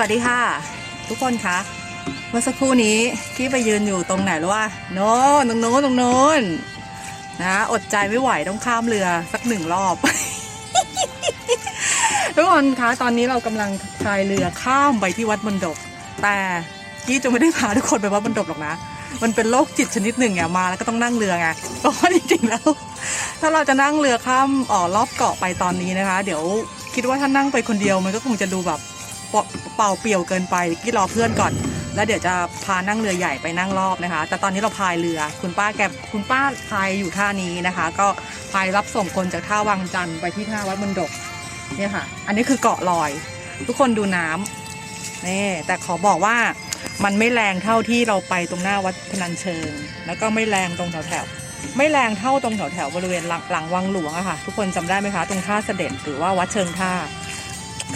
วัสดีค่ะ ทุกคนคะเมื่อสักครู่นี้ที่ไปยืนอยู่ตรงไหนรู้ว่าโน้นตรงโน้นตรงโน้นนะอดใจไม่ไหวต้องข้ามเรือสักหนึ่งรอบ ทุกคนคะตอนนี้เรากำลังพายเรือข้ามไปที่วัดมณฑปแต่กี้จะไม่ได้พาทุกคนไปวัดมณฑปหรอกนะ มันเป็นโรคจิตชนิดหนึ่งไงมาแล้วก็ต้องนั่งเรือไงเพราะว่าจริงๆแล้ว ถ้าเราจะนั่งเรือข้ามออรอบเกาะไปตอนนี้นะคะ เดี๋ยวคิดว่าถ้านั่งไปคนเดียวมันก็คงจะดูแบบ เป่าเปี่ยวเกินไปกี้รอเพื่อนก่อน แล้วเดี๋ยวจะพานั่งเรือใหญ่ไปนั่งรอบนะคะ แต่ตอนนี้เราพายเรือคุณป้าแกคุณป้าพายอยู่ท่านี้นะคะ ก็พายรับส่งคนจากท่าวังจันทร์ไปที่ท่าวัดมณฑปเนี่ยค่ะ อันนี้คือเกาะลอย ทุกคนดูน้ำนี่แต่ขอบอกว่ามันไม่แรงเท่าที่เราไปตรงหน้าวัดพนัญเชิง แล้วก็ไม่แรงตรงแถวแถวไม่แรงเท่าตรงแถวแถวบริเวณหลังหลังวังหลวงอะค่ะ ทุกคนจำได้ไหมคะ ตรงท่าเสด็จหรือว่าวัดเชิงท่า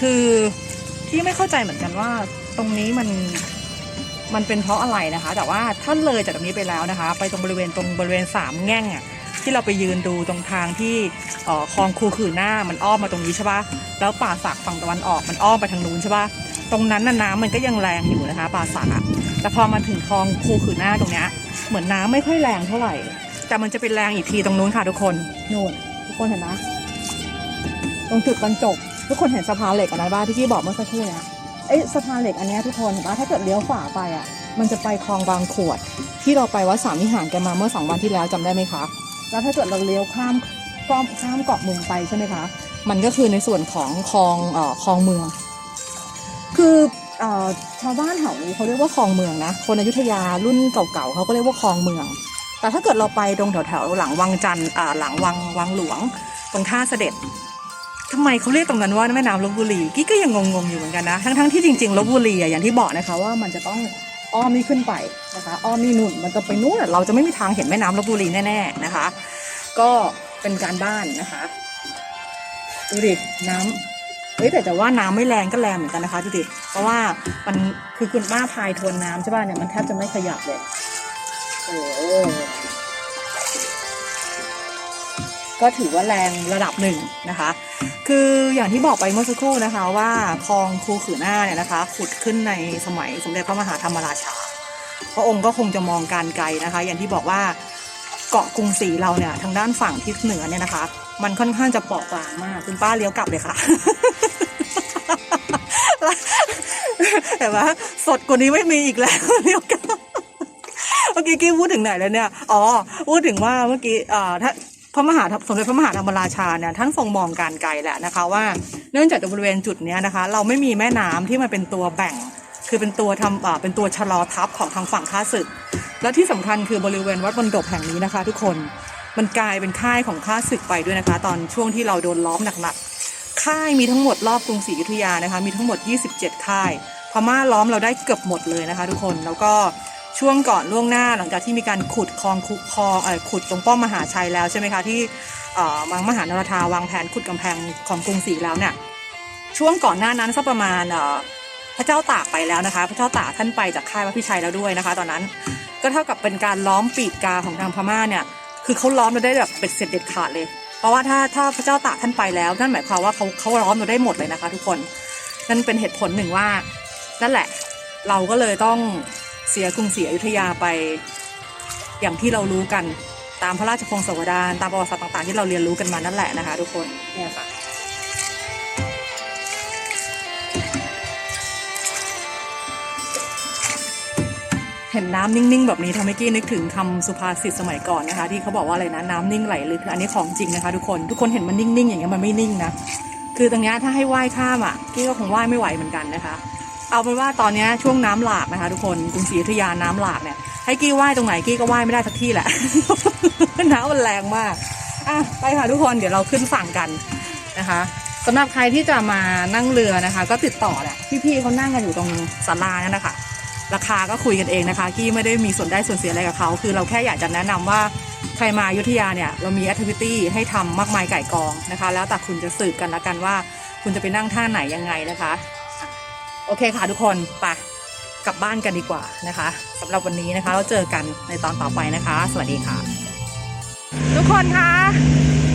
คือ ที่ไม่เข้าใจเหมือนกันว่าตรงนี้มันมันเป็นเพราะอะไรนะคะ แต่ว่าถ้านเลยจากตรงนี้ไปแล้วนะคะ ไปตรงบริเวณตรงบริเวณสามแง่งอะที่เราไปยืนดูตรงทางที่คลองคูขือหน้ามันอ้อมมาตรงนี้ใช่ปะแล้วป่าสักฝั่งตะวันออกมันอ้อมไปทางนู้นใช่ปะตรงนั้นน้ำมันก็ยังแรงอยู่นะคะ ป่าสักแต่พอมาถึงคลองคูขือหน้าตรงเนี้ยเหมือนน้ำไม่ค่อยแรงเท่าไหร่ แต่มันจะเป็นแรงอีกทีตรงนู้นค่ะทุกคนนู่นทุกคนเห็นไหมตรงจุดบรรจบ ทุกคนเห็นสะพานเหล็กอันนั้นบ้างที่พี่บอกเมื่อสักครู่เนี้ยไอ้สะพานเหล็กอันนี้ทุกคนเห็นปะถ้าเกิดเลี้ยวขวาไปอะ มันจะไปคลองบางขวด ที่เราไปวัดสามวิหารกันมาเมื่อสองวันที่แล้วจำได้ไหมคะ แล้วถ้าเกิดเราเลี้ยวข้ามข้ามข้ามเกาะมุงไปใช่ไหมคะ มันก็คือในส่วนของคลองเอ่อคลองเมือง คือเอ่อชาวบ้านแถวนี้เขาเรียกว่าคลองเมืองนะ คนอยุธยารุ่นเก่าๆเขาก็เรียกว่าคลองเมือง แต่ถ้าเกิดเราไปตรงแถวๆหลังวังจันทร์อ่าหลังวังวังหลวง ตรงท่าเสด็จ ทำไมเขาเรียกตรงนั้นว่าแม่น้ำลบบุรีกี้ก็ยังงงๆอยู่เหมือนกันนะ ทั้งๆที่จริงๆลบบุรีอะอย่างที่บอกนะคะว่ามันจะต้องอ้อมนี่ขึ้นไปนะคะอ้อมนี่นุ่นมันจะไปนู่นเราจะไม่มีทางเห็นแม่น้ำลบบุรีแน่ๆนะคะ ก็เป็นการบ้านนะคะดูดิน้ำเฮ้ยแต่จะว่าน้ำไม่แรงก็แรงเหมือนกันนะคะดูดิเพราะว่ามันคือคุณป้าพายทวนน้ำใช่ป่ะเนี่ยมันแทบจะไม่ขยับเลยโอ้ ก็ถือว่าแรงระดับหนึ่งนะคะ คืออย่างที่บอกไปเมื่อสักครู่นะคะว่าคลองคูขือหน้าเนี่ยนะคะ ขุดขึ้นในสมัยสมเด็จพระมหาธรรมราชา พระองค์ก็คงจะมองการไกลนะคะ อย่างที่บอกว่าเกาะกรุงศรีเราเนี่ยทางด้านฝั่งทิศเหนือเนี่ยนะคะ มันค่อนข้างจะเปราะบางมากคุณป้าเลี้ยวกลับเลยค่ะแต่ว่าสดกว่านี้ไม่มีอีกแล้วเลี้ยวกลับเมื่อกี้กี้พูดถึงไหนแล้วเนี่ย อ๋อ พูดถึงว่าเมื่อกี้อ่าถ้า พระมหาสมเด็จพระมหาธรรมราชาเนี่ยท่านทรงมองการไกลแหละนะคะว่าเนื่องจากบริเวณจุดนี้นะคะ เราไม่มีแม่น้ำที่มันเป็นตัวแบ่ง คือเป็นตัวทำเป็นตัวชะลอทับของทางฝั่งข้าศึก และที่สำคัญคือบริเวณวัดบนดบแห่งนี้นะคะ ทุกคนมันกลายเป็นค่ายของข้าศึกไปด้วยนะคะ ตอนช่วงที่เราโดนล้อมหนักๆค่ายมีทั้งหมดรอบกรุงศรีอยุธยานะคะ มีทั้งหมด 27 ค่ายพม่าล้อมเราได้เกือบหมดเลยนะคะ ทุกคนแล้วก็ ช่วงก่อนล่วงหน้าหลังจากที่มีการขุดคลองคุคลอขุดตรงป้อมมหาชัยแล้วใช่ไหมคะที่มังมหานรธาวางแผนขุดกำแพงของกรุงศรีแล้วเนี่ยช่วงก่อนหน้านั้นสักประมาณพระเจ้าตากไปแล้วนะคะ พระเจ้าตากท่านไปจากค่ายวัดพิชัยแล้วด้วยนะคะ ตอนนั้นก็เท่ากับเป็นการล้อมปีกกาของทางพม่าเนี่ยคือเขาล้อมเราได้แบบเป็ดเสร็จเด็ดขาดเลย เพราะว่าถ้าถ้าพระเจ้าตากท่านไปแล้วนั่นหมายความว่าเขาเขาล้อมเราได้หมดเลยนะคะ ทุกคนนั่นเป็นเหตุผลหนึ่งว่านั่นแหละ เราก็เลยต้อง เสียกรุงศรีอยุธยาไป อย่างที่เรารู้กันตามพระราชพงศาวดารตามประวัติศาสตร์ต่างๆ ที่เราเรียนรู้กันมานั่นแหละนะคะทุกคนเนี่ยค่ะเห็นน้ำนิ่ง ๆ แบบนี้ทำให้กี้นึกถึงคำสุภาษิตสมัยก่อนนะคะ ที่เขาบอกว่าอะไรนะน้ำนิ่งไหลลึกอันนี้ของจริงนะคะ ทุกคนทุกคนเห็นมันนิ่ง ๆ อย่างเงี้ยมันไม่นิ่งนะคือตรงนี้ถ้าให้ว่ายข้ามอะกี้ก็คงว่ายไม่ไหวเหมือนกันนะคะ เอาเป็นว่าตอนนี้ช่วงน้ำหลากนะคะ ทุกคนกรุงศรีอยุธยาน้ำหลากเนี่ยให้กี้ว่ายตรงไหนกี้ก็ว่ายไม่ได้สักที่แหละน้ำมันแรงมากอะไปค่ะทุกคนเดี๋ยวเราขึ้นฝั่งกันนะคะสำหรับใครที่จะมานั่งเรือนะคะ ก็ติดต่อแหละพี่ๆเขานั่งกันอยู่ตรงศาลานั่นนะคะราคาก็คุยกันเองนะคะกี้ไม่ได้มีส่วนได้ส่วนเสียอะไรกับเขาคือเราแค่อยากจะแนะนำว่าใครมาอยุธยาเนี่ยเรามีแอคทิวิตี้ให้ทำมากมายไก่กองนะคะ แล้วแต่คุณจะสืบกันละกันว่า คุณจะไปนั่งท่าไหนยังไงนะคะ โอเคค่ะทุกคนไปกลับบ้านกันดีกว่านะคะสำหรับวันนี้นะคะ เราเจอกันในตอนต่อไปนะคะ สวัสดีค่ะ ทุกคนคะ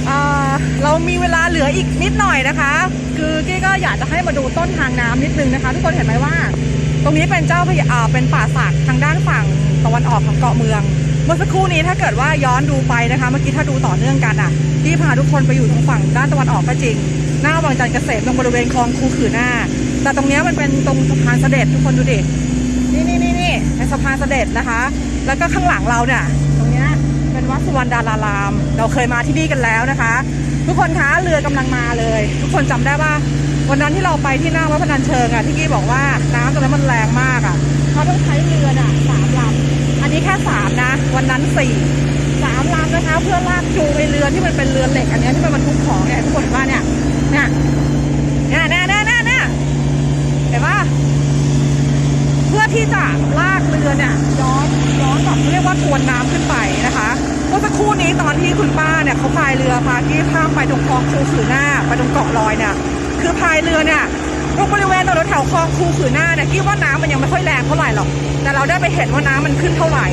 อ่าเรามีเวลาเหลืออีกนิดหน่อยนะคะ คือกี้ก็อยากจะให้มาดูต้นทางน้ำนิดนึงนะคะ ทุกคนเห็นไหมว่า ตรงนี้เป็นเจ้าพระยาอ่าเป็นป่าสักทางด้านฝั่งตะวันออกของเกาะเมือง เมื่อสักครู่นี้ถ้าเกิดว่าย้อนดูไปนะคะ เมื่อกี้ถ้าดูต่อเนื่องกันอะที่พาทุกคนไปอยู่ทางฝั่งด้านตะวันออกก็จริง หน้าวังจันทร์เกษมตรงบริเวณคลองคูขือหน้า แต่ตรงนี้มันเป็นตรงสะพานเสด็จทุกคนดูดินี่นี่นี่นี่เป็นสะพานเสด็จนะคะ แล้วก็ข้างหลังเราเนี่ยตรงนี้เป็นวัดสุวรรณดาราราม เราเคยมาที่นี่กันแล้วนะคะ ทุกคนคะเรือกำลังมาเลย ทุกคนจำได้ว่าวันนั้นที่เราไปที่หน้าวัดพนัญเชิงอะที่กี้บอกว่าน้ำตรงนั้นมันแรงมากอะเขาต้องใช้เรือน่ะสามลำอันนี้แค่สามนะ วันนั้นสี่สามลำนะคะ เพื่อลากจูงไอเรือที่มันเป็นเรือเหล็กอันนี้ที่มันบรรทุกของเนี่ยทุกคนว่าเนี่ยเนี่ยเนี่ยเนี่ยเนี่ยเนี่ยเนี่ยเห็นปะเพื่อที่จะลากเรือเนี่ยย้อนย้อนแบบเรียกว่าทวนน้ำขึ้นไปนะคะเมื่อสักครู่นี้ตอนที่คุณป้าเนี่ยเขาพายเรือพากี้ข้ามไปตรงคลองคูขือหน้าไปตรงเกาะลอยเนี่ยคือพายเรือเนี่ยตรงบริเวณตรงแถวคลองคูขือหน้าเนี่ยกี้ว่าน้ำมันยังไม่ค่อยแรงเท่าไหร่หรอกแต่เราได้ไปเห็นว่าน้ำมันขึ้นเท่าไหร่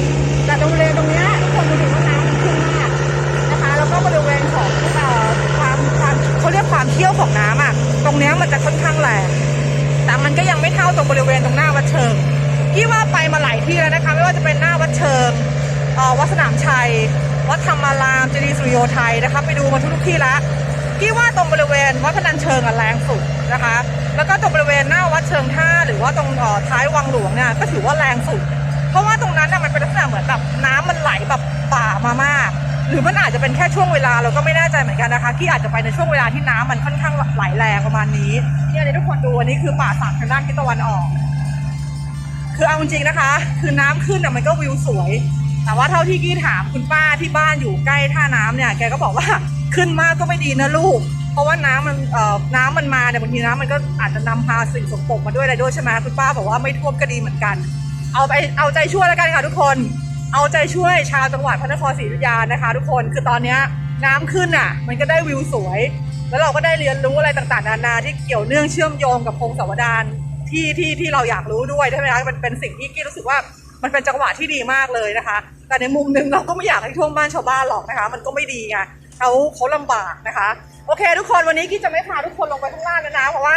แต่ตรงบริเวณตรงเนี้ยทุกคนดูดิว่าน้ำมันขึ้นมากนะคะแล้วก็บริเวณของเอ่อความความเขาเรียกความเที่ยวของน้ำอะตรงเนี้ยมันจะค่อนข้างแรง แต่มันก็ยังไม่เท่า ตรงบริเวณตรงหน้าวัดเชิงพี่ว่าไปมาหลายที่แล้วนะคะ ไม่ว่าจะเป็นหน้าวัดเชิงวัดสนามชัย วัดธรรมารามเจดีย์สุริโยไทยนะคะ ไปดูมาทุกที่ละพี่ว่าตรงบริเวณวัดพนัญเชิงอะแรงสุดนะคะ แล้วก็ตรงบริเวณหน้าวัดเชิงท่าหรือว่าตรงท้ายวังหลวงเนี่ยก็ถือว่าแรงสุด เพราะว่าตรงนั้นน่ะมันเป็นลักษณะเหมือนแบบ รือมันอาจจะเป็นแค่ช่วงเวลาเราก็ไม่แน่ใจเหมือนกันนะคะที่อาจจะไปในช่วงเวลาที่น้ำมันค่อนข้างไหลแรงประมาณนี้เนี่ยทุกคนดูอันนี้คือป่าสักทางด้านทิศตะวันออก คือเอาจริงนะคะ คือน้ำขึ้นอะมันก็วิวสวย แต่ว่าเท่าที่กี้ถามคุณป้าที่บ้านอยู่ใกล้ท่าน้ำเนี่ยแกก็บอกว่าขึ้นมากก็ไม่ดีนะลูก เพราะว่าน้ำมันเอ่อน้ำมันมาเนี่ยบางทีน้ำมันก็อาจจะนำพาสิ่งสกปรกมาด้วยอะไรด้วยใช่ไหมคุณป้าบอกว่าไม่ท่วมก็ดีเหมือนกัน เอาไปเอาใจช่วยแล้วกันค่ะทุกคน เอาใจช่วยชาวจังหวัดพระนครศรีอยุธยานะคะ ทุกคนคือตอนนี้น้ำขึ้นอะ มันก็ได้วิวสวย แล้วเราก็ได้เรียนรู้อะไรต่างๆ นานาที่เกี่ยวเนื่องเชื่อมโยงกับพงศาวดารที่ที่ที่เราอยากรู้ด้วยใช่ไหมคะมันเป็นสิ่งที่กี้รู้สึกว่ามันเป็นจังหวะที่ดีมากเลยนะคะ แต่ในมุมหนึ่งเราก็ไม่อยากให้ท่วมบ้านชาวบ้านหรอกนะคะ มันก็ไม่ดีไงเขาเขาลำบากนะคะ โอเค ทุกคนวันนี้กี้จะไม่พาทุกคนลงไปข้างล่างแล้วนะเพราะว่า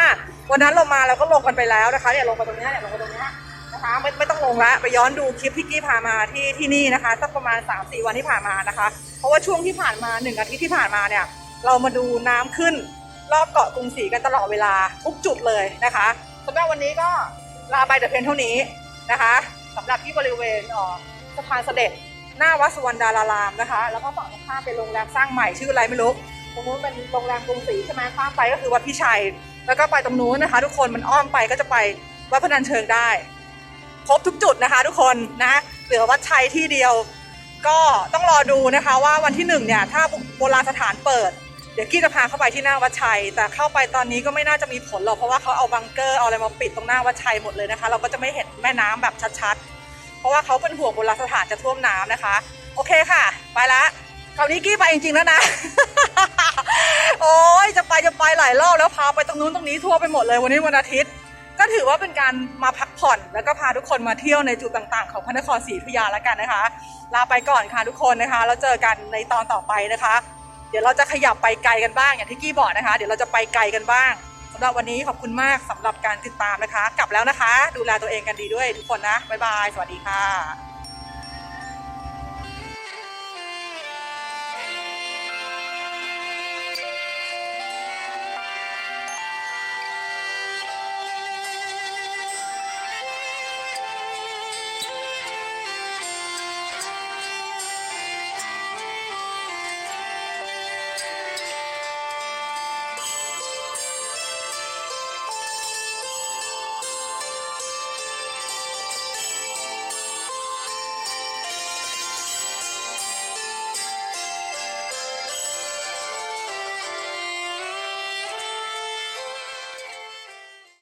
วันนั้นเรามาเราก็ลงกันไปแล้วนะคะเนี่ยลงไปตรงนี้ยเนี่ยลงไปตรงนี้ นะคะไม่ไม่ต้องลงละไปย้อนดูคลิปที่กี้พามาที่ที่นี่นะคะสักประมาณ 3 4 วันที่ผ่านมานะคะ เพราะว่าช่วงที่ผ่านมาหนึ่งอาทิตย์ที่ผ่านมาเนี่ยเรามาดูน้ำขึ้นรอบเกาะกรุงศรีกันตลอดเวลาทุกจุดเลยนะคะสำหรับวันนี้ก็ลาไปแต่เพียงเท่านี้นะคะสำหรับที่บริเวณออสะพานเสด็จหน้าวัดสุวรรณดารารามนะคะ แล้วก็ฝั่งตรงข้ามเป็นโรงแรมสร้างใหม่ชื่ออะไรไม่รู้ตรงนู้นเป็นโรงแรมกรุงศรีใช่ไหมข้ามไปก็คือวัดพิชัย แล้วก็ไปตรงนู้นนะคะ ทุกคนมันอ้อมไปก็จะไปวัดพนัญเชิงได้ ครบทุกจุดนะคะทุกคนนะเหลือวัดชัยที่เดียว ก็ต้องรอดูนะคะว่าวันที่หนึ่งเนี่ยถ้าโบราณสถานเปิด เดี๋ยวกี้จะพาเข้าไปที่หน้าวัดชัย แต่เข้าไปตอนนี้ก็ไม่น่าจะมีผลหรอกเพราะว่าเขาเอาบังเกอร์เอาอะไรมาปิดตรงหน้าวัดชัยหมดเลยนะคะ เราก็จะไม่เห็นแม่น้ำแบบชัดๆ เพราะว่าเขาเป็นห่วงโบราณสถานจะท่วมน้ำนะคะ โอเคค่ะ ไปละคราวนี้กี้ไปจริงๆแล้วนะ โอ้ยจะไปจะไปหลายรอบแล้วพาไปตรงนู้นตรงนี้ทั่วไปหมดเลยวันนี้วันอาทิตย์ ก็ถือว่าเป็นการมาพักผ่อน แล้วก็พาทุกคนมาเที่ยวในจุดต่าง ๆ ของพระนครศรีอยุธยาแล้วกันนะคะ ลาไปก่อนค่ะทุกคนนะคะแล้วเจอกันในตอนต่อไปนะคะ เดี๋ยวเราจะขยับไปไกลกันบ้างอย่างที่กี้บอกนะคะ เดี๋ยวเราจะไปไกลกันบ้างสำหรับวันนี้ขอบคุณมากสำหรับการติดตามนะคะ กลับแล้วนะคะ ดูแลตัวเองกันดีด้วยทุกคนนะบ๊ายบายสวัสดีค่ะ